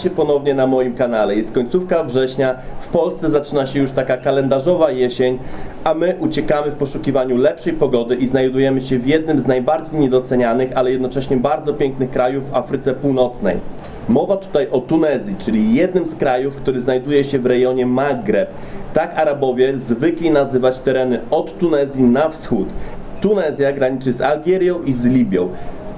Witajcie ponownie na moim kanale. Jest końcówka września, w Polsce zaczyna się już taka kalendarzowa jesień, a my uciekamy w poszukiwaniu lepszej pogody i znajdujemy się w jednym z najbardziej niedocenianych, ale jednocześnie bardzo pięknych krajów w Afryce Północnej. Mowa tutaj o Tunezji, czyli jednym z krajów, który znajduje się w rejonie Maghreb. Tak Arabowie zwykli nazywać tereny od Tunezji na wschód. Tunezja graniczy z Algierią i z Libią.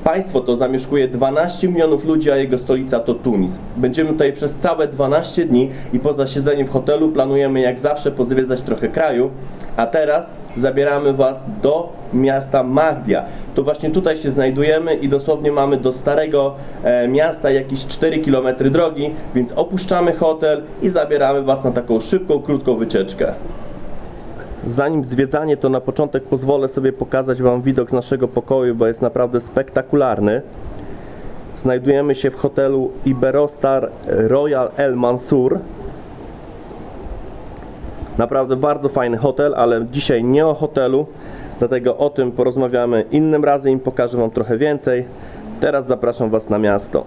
Państwo to zamieszkuje 12 milionów ludzi, a jego stolica to Tunis. Będziemy tutaj przez całe 12 dni i poza siedzeniem w hotelu planujemy jak zawsze pozwiedzać trochę kraju. A teraz zabieramy Was do miasta Mahdia. To właśnie tutaj się znajdujemy i dosłownie mamy do starego e, miasta jakieś 4 km drogi, więc opuszczamy hotel i zabieramy Was na taką szybką, krótką wycieczkę. Zanim zwiedzanie, to na początek pozwolę sobie pokazać Wam widok z naszego pokoju, bo jest naprawdę spektakularny. Znajdujemy się w hotelu Iberostar Royal El Mansur. Naprawdę bardzo fajny hotel, ale dzisiaj nie o hotelu, dlatego o tym porozmawiamy innym razem i pokażę Wam trochę więcej. Teraz zapraszam Was na miasto.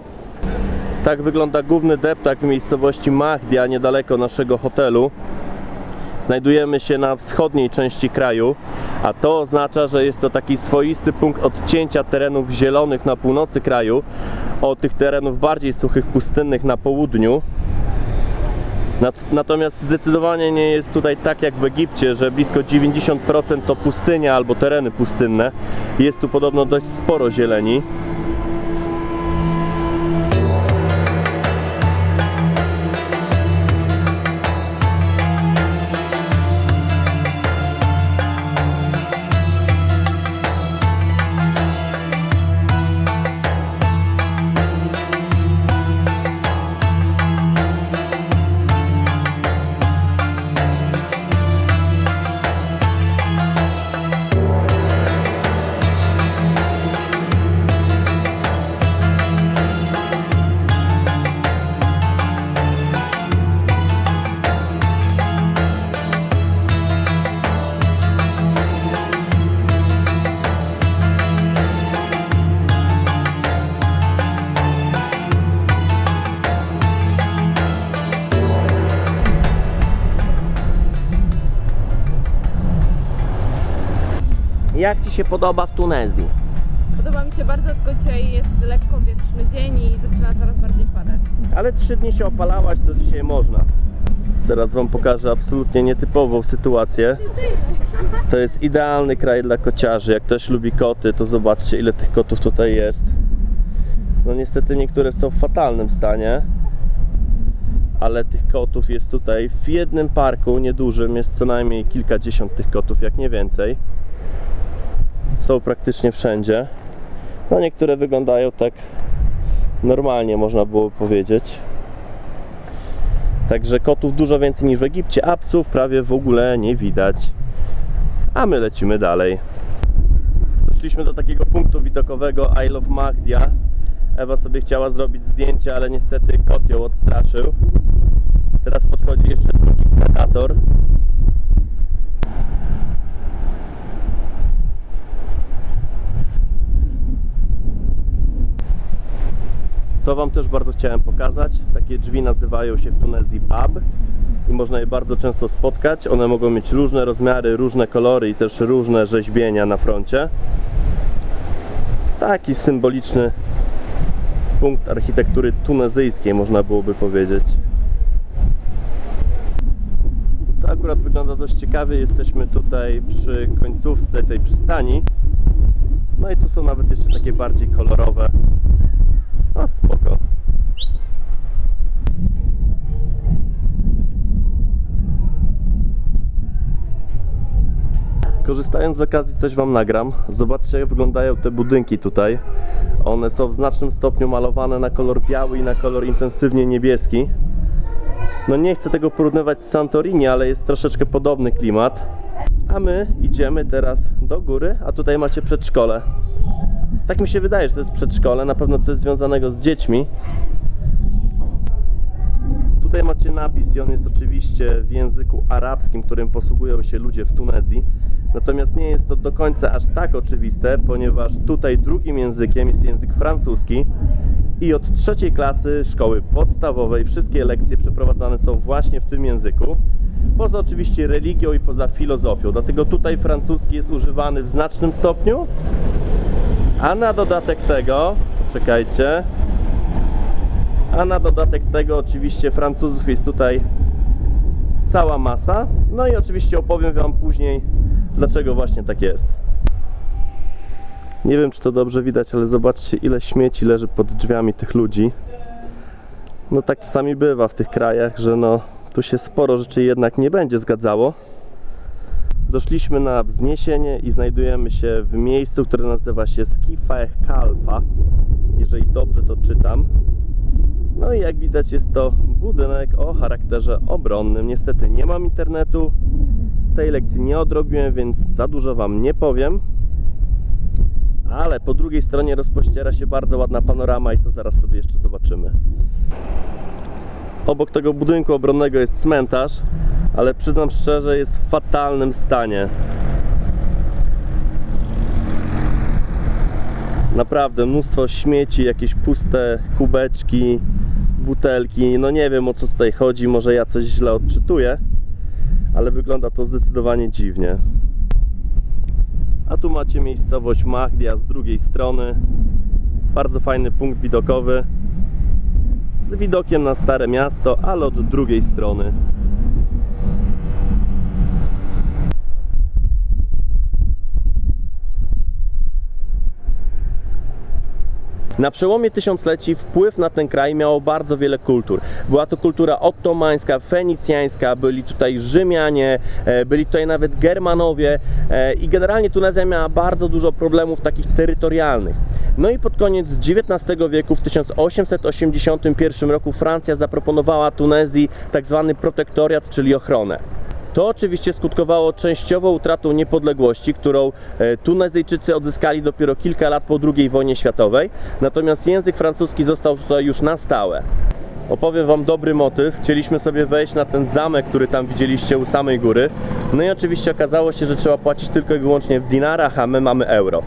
Tak wygląda główny deptak w miejscowości Mahdia, niedaleko naszego hotelu. Znajdujemy się na wschodniej części kraju, a to oznacza, że jest to taki swoisty punkt odcięcia terenów zielonych na północy kraju od tych terenów bardziej suchych, pustynnych na południu. Nat- Natomiast zdecydowanie nie jest tutaj tak jak w Egipcie, że blisko 90% to pustynia albo tereny pustynne. Jest tu podobno dość sporo zieleni. Jak Ci się podoba w Tunezji? Podoba mi się bardzo, tylko dzisiaj jest lekko wietrzny dzień i zaczyna coraz bardziej padać. Ale trzy dni się opalałaś, to dzisiaj można. Teraz Wam pokażę absolutnie nietypową sytuację. To jest idealny kraj dla kociarzy. Jak ktoś lubi koty, to zobaczcie ile tych kotów tutaj jest. No niestety niektóre są w fatalnym stanie. Ale tych kotów jest tutaj w jednym parku niedużym jest co najmniej kilkadziesiąt tych kotów, jak nie więcej. Są praktycznie wszędzie. No niektóre wyglądają tak normalnie można było powiedzieć. Także kotów dużo więcej niż w Egipcie, a psów prawie w ogóle nie widać. A my lecimy dalej. Doszliśmy do takiego punktu widokowego I Love Magdia. Ewa sobie chciała zrobić zdjęcie, ale niestety kot ją odstraszył. Teraz podchodzi jeszcze drugi predator. To Wam też bardzo chciałem pokazać. Takie drzwi nazywają się w Tunezji pub i można je bardzo często spotkać. One mogą mieć różne rozmiary, różne kolory i też różne rzeźbienia na froncie. Taki symboliczny punkt architektury tunezyjskiej, można byłoby powiedzieć. To akurat wygląda dość ciekawie. Jesteśmy tutaj przy końcówce tej przystani. No i tu są nawet jeszcze takie bardziej kolorowe a spoko. Korzystając z okazji coś Wam nagram. Zobaczcie jak wyglądają te budynki tutaj. One są w znacznym stopniu malowane na kolor biały i na kolor intensywnie niebieski. No nie chcę tego porównywać z Santorini, ale jest troszeczkę podobny klimat. A my idziemy teraz do góry, a tutaj macie przedszkole. Tak mi się wydaje, że to jest przedszkole, na pewno coś związanego z dziećmi. Tutaj macie napis i on jest oczywiście w języku arabskim, którym posługują się ludzie w Tunezji. Natomiast nie jest to do końca aż tak oczywiste, ponieważ tutaj drugim językiem jest język francuski, I od trzeciej klasy szkoły podstawowej wszystkie lekcje przeprowadzane są właśnie w tym języku. Poza oczywiście religią i poza filozofią. Dlatego tutaj francuski jest używany w znacznym stopniu. A na dodatek tego, czekajcie, a na dodatek tego oczywiście Francuzów jest tutaj cała masa. No i oczywiście opowiem Wam później, dlaczego właśnie tak jest. Nie wiem, czy to dobrze widać, ale zobaczcie, ile śmieci leży pod drzwiami tych ludzi. No tak czasami bywa w tych krajach, że no tu się sporo rzeczy jednak nie będzie zgadzało. Doszliśmy na wzniesienie i znajdujemy się w miejscu, które nazywa się Skifech Kalfa, jeżeli dobrze to czytam. No i jak widać jest to budynek o charakterze obronnym. Niestety nie mam internetu, tej lekcji nie odrobiłem, więc za dużo Wam nie powiem. Ale po drugiej stronie rozpościera się bardzo ładna panorama i to zaraz sobie jeszcze zobaczymy. Obok tego budynku obronnego jest cmentarz, ale przyznam szczerze, jest w fatalnym stanie. Naprawdę mnóstwo śmieci, jakieś puste kubeczki, butelki. No nie wiem o co tutaj chodzi, może ja coś źle odczytuję, ale wygląda to zdecydowanie dziwnie. A tu macie miejscowość Mahdia z drugiej strony. Bardzo fajny punkt widokowy. Z widokiem na Stare Miasto, ale od drugiej strony. Na przełomie tysiącleci wpływ na ten kraj miało bardzo wiele kultur. Była to kultura ottomańska, fenicjańska, byli tutaj Rzymianie, e, byli tutaj nawet Germanowie e, i generalnie Tunezja miała bardzo dużo problemów takich terytorialnych. No i pod koniec XIX wieku, w 1881 roku Francja zaproponowała Tunezji tak zwany protektoriat, czyli ochronę. To oczywiście skutkowało częściowo utratą niepodległości, którą e, Tunezyjczycy odzyskali dopiero kilka lat po II wojnie światowej, natomiast język francuski został tutaj już na stałe. Opowiem Wam dobry motyw. Chcieliśmy sobie wejść na ten zamek, który tam widzieliście u samej góry. No i oczywiście okazało się, że trzeba płacić tylko i wyłącznie w dinarach, a my mamy euro.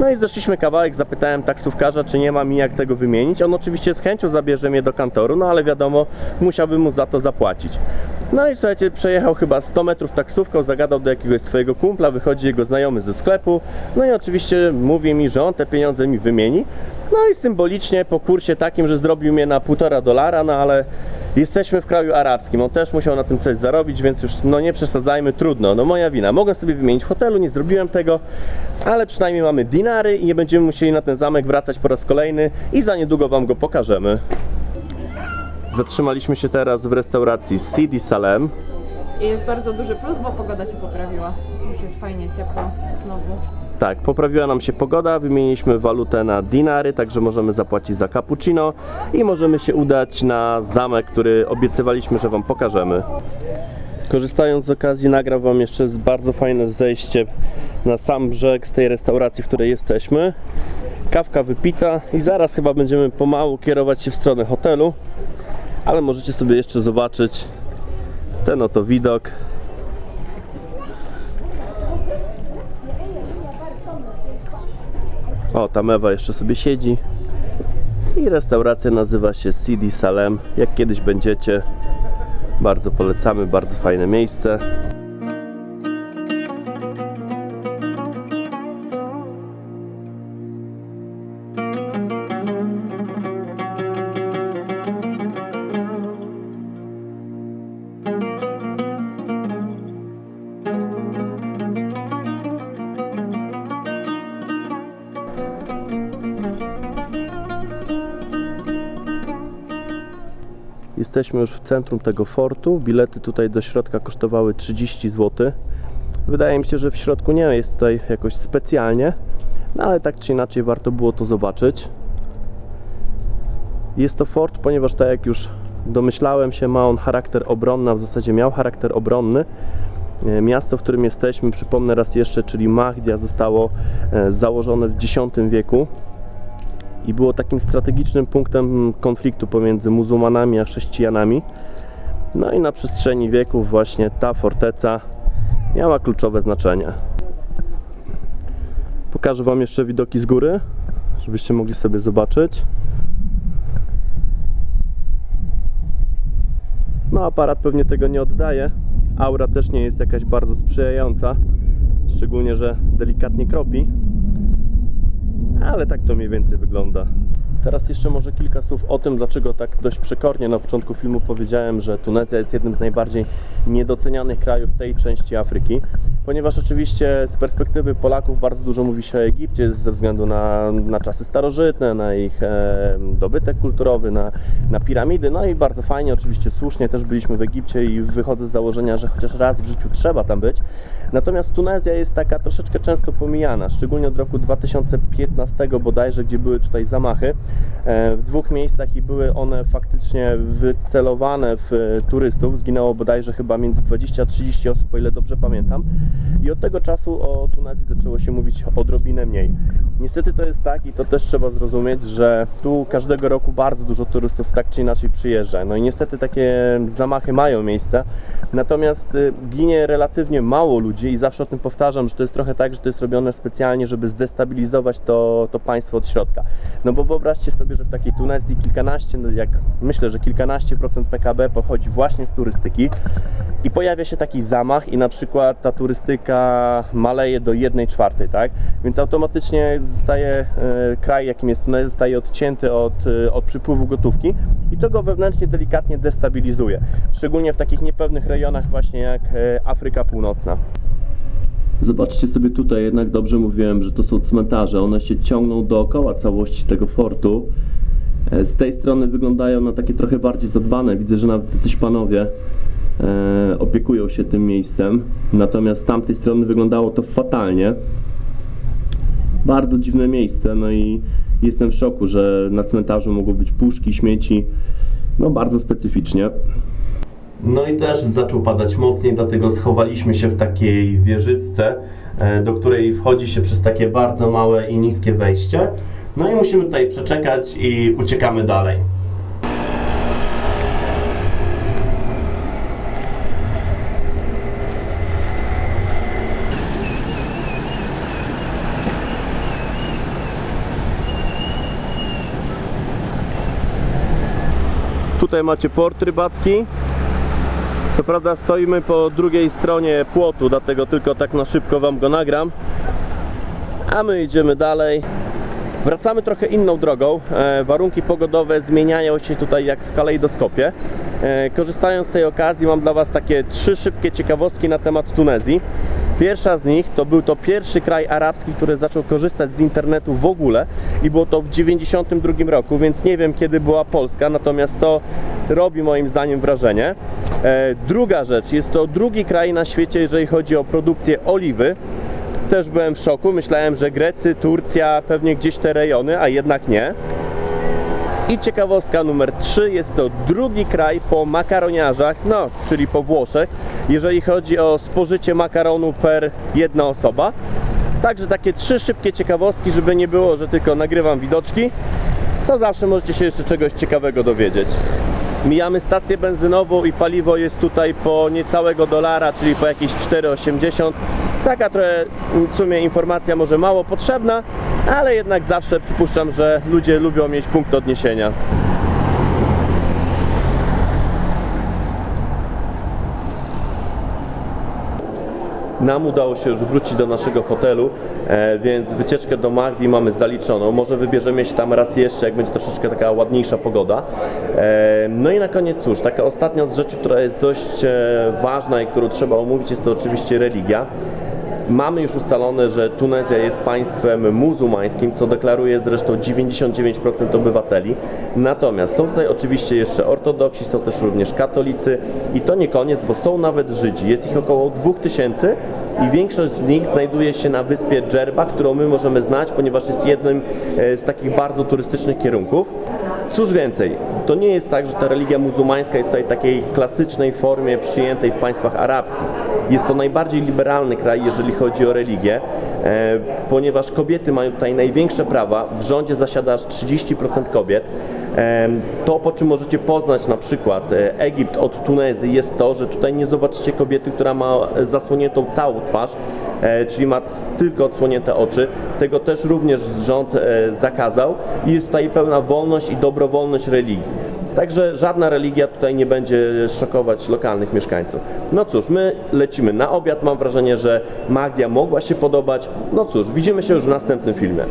No i zeszliśmy kawałek, zapytałem taksówkarza, czy nie ma mi jak tego wymienić. On oczywiście z chęcią zabierze mnie do kantoru, no ale wiadomo, musiałbym mu za to zapłacić. No i słuchajcie, przejechał chyba 100 metrów taksówką, zagadał do jakiegoś swojego kumpla, wychodzi jego znajomy ze sklepu, no i oczywiście mówi mi, że on te pieniądze mi wymieni. No i symbolicznie po kursie takim, że zrobił mnie na półtora dolara, no ale jesteśmy w kraju arabskim, on też musiał na tym coś zarobić, więc już no nie przesadzajmy, trudno, no moja wina. Mogłem sobie wymienić w hotelu, nie zrobiłem tego, ale przynajmniej mamy dinary i nie będziemy musieli na ten zamek wracać po raz kolejny i za niedługo Wam go pokażemy. Zatrzymaliśmy się teraz w restauracji Sidi Salem. I jest bardzo duży plus, bo pogoda się poprawiła. Już jest fajnie ciepło znowu. Tak, poprawiła nam się pogoda, wymieniliśmy walutę na dinary, także możemy zapłacić za cappuccino i możemy się udać na zamek, który obiecywaliśmy, że Wam pokażemy. Korzystając z okazji nagram Wam jeszcze bardzo fajne zejście na sam brzeg z tej restauracji, w której jesteśmy. Kawka wypita i zaraz chyba będziemy pomału kierować się w stronę hotelu, ale możecie sobie jeszcze zobaczyć ten oto widok. O, tam Ewa jeszcze sobie siedzi. I restauracja nazywa się Sidi Salem. Jak kiedyś będziecie, bardzo polecamy, bardzo fajne miejsce. Jesteśmy już w centrum tego fortu. Bilety tutaj do środka kosztowały 30 zł. Wydaje mi się, że w środku nie jest tutaj jakoś specjalnie, no ale tak czy inaczej warto było to zobaczyć. Jest to fort, ponieważ tak jak już domyślałem się, ma on charakter obronny, a w zasadzie miał charakter obronny. E, Miasto, w którym jesteśmy, przypomnę raz jeszcze, czyli Mahdia, zostało e, założone w X wieku i było takim strategicznym punktem konfliktu pomiędzy muzułmanami a chrześcijanami. No i na przestrzeni wieków właśnie ta forteca miała kluczowe znaczenie. Pokażę Wam jeszcze widoki z góry, żebyście mogli sobie zobaczyć. No aparat pewnie tego nie oddaje. Aura też nie jest jakaś bardzo sprzyjająca, szczególnie, że delikatnie kropi. Ale tak to mniej więcej wygląda. Teraz jeszcze może kilka słów o tym, dlaczego tak dość przekornie na początku filmu powiedziałem, że Tunezja jest jednym z najbardziej niedocenianych krajów tej części Afryki. Ponieważ oczywiście z perspektywy Polaków bardzo dużo mówi się o Egipcie ze względu na, na czasy starożytne, na ich e, dobytek kulturowy, na, na piramidy. No i bardzo fajnie, oczywiście słusznie też byliśmy w Egipcie i wychodzę z założenia, że chociaż raz w życiu trzeba tam być. Natomiast Tunezja jest taka troszeczkę często pomijana, szczególnie od roku 2015 bodajże, gdzie były tutaj zamachy e, w dwóch miejscach i były one faktycznie wycelowane w e, turystów. Zginęło bodajże chyba między 20 a 30 osób, o ile dobrze pamiętam. I od tego czasu o Tunezji zaczęło się mówić odrobinę mniej. Niestety to jest tak i to też trzeba zrozumieć, że tu każdego roku bardzo dużo turystów tak czy inaczej przyjeżdża. No i niestety takie zamachy mają miejsce. Natomiast y, ginie relatywnie mało ludzi i zawsze o tym powtarzam, że to jest trochę tak, że to jest robione specjalnie, żeby zdestabilizować to, to państwo od środka. No bo wyobraźcie sobie, że w takiej Tunezji kilkanaście, no jak myślę, że kilkanaście procent PKB pochodzi właśnie z turystyki i pojawia się taki zamach i na przykład ta turystyka maleje do 1 czwartej, tak? Więc automatycznie zostaje e, kraj, jakim jest Tunezja, zostaje odcięty od, e, od przypływu gotówki i to go wewnętrznie delikatnie destabilizuje. Szczególnie w takich niepewnych rejonach właśnie jak e, Afryka Północna. Zobaczcie sobie tutaj, jednak dobrze mówiłem, że to są cmentarze. One się ciągną dookoła całości tego fortu. Z tej strony wyglądają na takie trochę bardziej zadbane. Widzę, że nawet jacyś panowie opiekują się tym miejscem. Natomiast z tamtej strony wyglądało to fatalnie. Bardzo dziwne miejsce, no i jestem w szoku, że na cmentarzu mogą być puszki, śmieci. No bardzo specyficznie. No i też zaczął padać mocniej, dlatego schowaliśmy się w takiej wieżyczce, e, do której wchodzi się przez takie bardzo małe i niskie wejście. No i musimy tutaj przeczekać i uciekamy dalej. Tutaj macie port rybacki. Co prawda stoimy po drugiej stronie płotu, dlatego tylko tak na szybko Wam go nagram. A my idziemy dalej. Wracamy trochę inną drogą. E, warunki pogodowe zmieniają się tutaj jak w kalejdoskopie. E, korzystając z tej okazji mam dla Was takie trzy szybkie ciekawostki na temat Tunezji. Pierwsza z nich to był to pierwszy kraj arabski, który zaczął korzystać z internetu w ogóle i było to w 92 roku, więc nie wiem kiedy była Polska, natomiast to robi moim zdaniem wrażenie. E, druga rzecz, jest to drugi kraj na świecie, jeżeli chodzi o produkcję oliwy. Też byłem w szoku, myślałem, że Grecy, Turcja, pewnie gdzieś te rejony, a jednak nie. I ciekawostka numer 3, jest to drugi kraj po makaroniarzach, no, czyli po Włoszech, jeżeli chodzi o spożycie makaronu per jedna osoba. Także takie trzy szybkie ciekawostki, żeby nie było, że tylko nagrywam widoczki, to zawsze możecie się jeszcze czegoś ciekawego dowiedzieć. Mijamy stację benzynową i paliwo jest tutaj po niecałego dolara, czyli po jakieś 4,80. Taka trochę w sumie informacja może mało potrzebna, ale jednak zawsze przypuszczam, że ludzie lubią mieć punkt odniesienia. Nam udało się już wrócić do naszego hotelu, e, więc wycieczkę do Magdi mamy zaliczoną. Może wybierzemy się tam raz jeszcze, jak będzie troszeczkę taka ładniejsza pogoda. E, no i na koniec cóż, taka ostatnia z rzeczy, która jest dość e, ważna i którą trzeba omówić, jest to oczywiście religia. Mamy już ustalone, że Tunezja jest państwem muzułmańskim, co deklaruje zresztą 99% obywateli. Natomiast są tutaj oczywiście jeszcze ortodoksi, są też również katolicy i to nie koniec, bo są nawet Żydzi. Jest ich około 2000 i większość z nich znajduje się na wyspie Dżerba, którą my możemy znać, ponieważ jest jednym e, z takich bardzo turystycznych kierunków. Cóż więcej, to nie jest tak, że ta religia muzułmańska jest tutaj takiej klasycznej formie przyjętej w państwach arabskich. Jest to najbardziej liberalny kraj, jeżeli chodzi o religię, e, ponieważ kobiety mają tutaj największe prawa. W rządzie zasiada aż 30% kobiet. E, To, po czym możecie poznać na przykład e, Egipt od Tunezji, jest to, że tutaj nie zobaczycie kobiety, która ma zasłoniętą całą twarz, czyli ma tylko odsłonięte oczy. Tego też również rząd zakazał i jest tutaj pełna wolność i dobrowolność religii. Także żadna religia tutaj nie będzie szokować lokalnych mieszkańców. No cóż, my lecimy na obiad. Mam wrażenie, że Magdia mogła się podobać. No cóż, widzimy się już w następnym filmie.